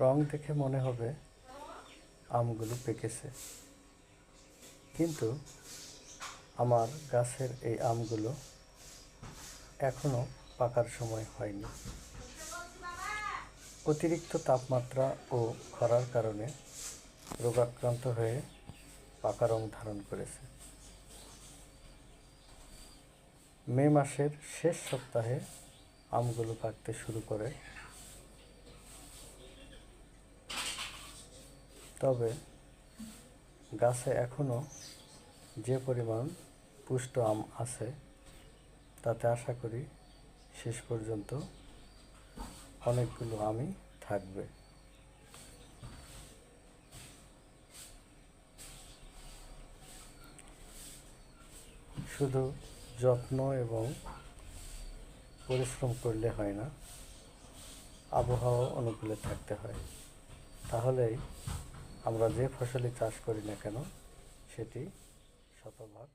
রং দেখে মনে হবে আমগুলো পেকেছে। কিন্তু আমার গাছের এই আমগুলো এখনও পাকার সময় হয়নি। অতিরিক্ত তাপমাত্রা ও খরার কারণে রোগাক্রান্ত হয়ে পাকা রং ধারণ করেছে। মে মাসের শেষ সপ্তাহে আমগুলো পাকতে শুরু করে তবে গাছে এখনও যে পরিমাণ পুষ্ট আম আছে, তাতে আশা করি শেষ পর্যন্ত অনেকগুলো আমই থাকবে। শুধু যত্ন এবং পরিশ্রম করলে হয় না আবহাওয়া অনুকূলে থাকতে হয়। তাহলেই আমরা যে ফসলই চাষ করি না কেন সেটি শতভাগ